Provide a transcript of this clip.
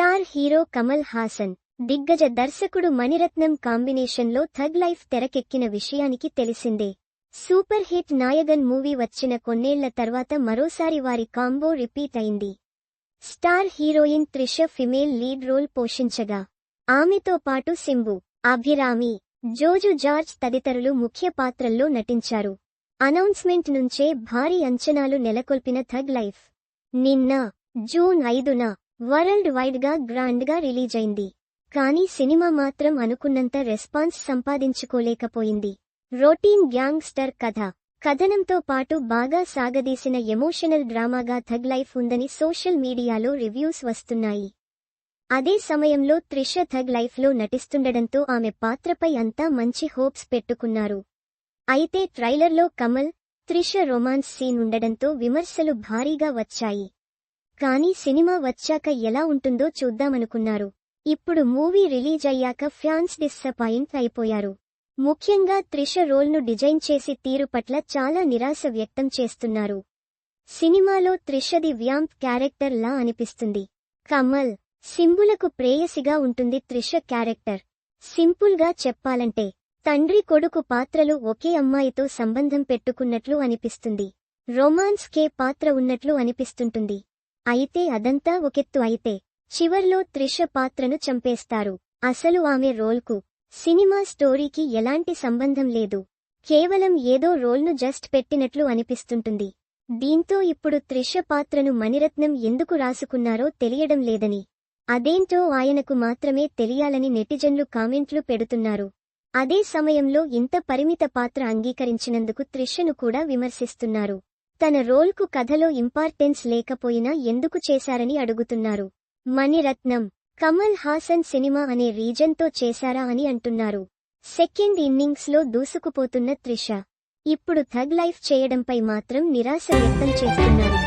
Star hero Kamal Haasan దిగ్గజ దర్శకుడు మణిరత్నం కాంబినేషన్లో థగ్ లైఫ్ తెరకెక్కిన విషయానికి తెలిసిందే. సూపర్ హిట్ నాయగన్ మూవీ వచ్చిన కొన్నేళ్ళ తర్వాత మరోసారి వారి కాంబో రిపీట్ అయింది. Star heroine Trisha female lead role పోషించగా ఆమెతో పాటు సింబు అభిరామి జోజు జార్జ్ తదితరులు ముఖ్య పాత్రల్లో నటించారు. అనౌన్స్మెంట్ నుంచే భారీ అంచనాలు నెలకొల్పిన థగ్ లైఫ్. నిన్న జూన్ ఐదున వరల్డ్ వైడ్గా గ్రాండ్గా రిలీజ్ అయింది కానీ సినిమా మాత్రం అనుకున్నంత రెస్పాన్స్ సంపాదించుకోలేకపోయింది. రొటీన్ గ్యాంగ్స్టర్ కథ. కథనంతో పాటు బాగా సాగదీసిన ఎమోషనల్ డ్రామాగా థగ్ లైఫ్ ఉందని సోషల్ మీడియాలో రివ్యూస్ వస్తున్నాయి. అదే సమయంలో త్రిష థగ్ లైఫ్లో నటిస్తుండడంతో ఆమె పాత్రపై అంతా మంచి హోప్స్ పెట్టుకున్నారు. అయితే ట్రైలర్లో కమల్ త్రిష రొమాన్స్ సీన్ ఉండడంతో విమర్శలు భారీగా వచ్చాయి. కానీ సినిమా వచ్చాక ఎలా ఉంటుందో చూద్దామనుకున్నారు. ఇప్పుడు మూవీ రిలీజ్ అయ్యాక ఫ్యాన్స్ డిస్సపాయింట్ అయిపోయారు. ముఖ్యంగా త్రిష రోల్ను డిజైన్ చేసి తీరు పట్ల చాలా నిరాశ వ్యక్తం చేస్తున్నారు. సినిమాలో త్రిషది వ్యాంప్ క్యారెక్టర్ లా అనిపిస్తుంది. కమల్ సింబులకు ప్రేయసిగా ఉంటుంది త్రిష క్యారెక్టర్. సింపుల్గా చెప్పాలంటే తండ్రి కొడుకు పాత్రలు ఒకే అమ్మాయితో సంబంధం పెట్టుకున్నట్లు అనిపిస్తుంది. రొమాన్స్ కే పాత్ర ఉన్నట్లు అనిపిస్తుంటుంది. అయితే అదంతా ఒకెత్తు అయితే చివర్లో త్రిష పాత్రను చంపేస్తారు. అసలు ఆమె రోల్కు సినిమా స్టోరీకి ఎలాంటి సంబంధం లేదు. కేవలం ఏదో రోల్ను జస్ట్ పెట్టినట్లు అనిపిస్తుంటుంది. దీంతో ఇప్పుడు త్రిష పాత్రను మణిరత్నం ఎందుకు రాసుకున్నారో తెలియడం లేదని. అదేంటో ఆయనకు మాత్రమే తెలియాలని నెటిజన్లు కామెంట్లు పెడుతున్నారు. అదే సమయంలో ఇంత పరిమిత పాత్ర అంగీకరించినందుకు త్రిషను కూడా విమర్శిస్తున్నారు. తన రోల్కు కథలో ఇంపార్టెన్స్ లేకపోయినా ఎందుకు చేశారని అడుగుతున్నారు. మణిరత్నం కమల్ హాసన్ సినిమా అనే రీజన్తో చేశారా అని అంటున్నారు. సెకండ్ ఇన్నింగ్స్లో దూసుకుపోతున్న త్రిష. ఇప్పుడు థగ్ లైఫ్ చేయడంపై మాత్రం నిరాశ వ్యక్తం చేస్తున్నారు.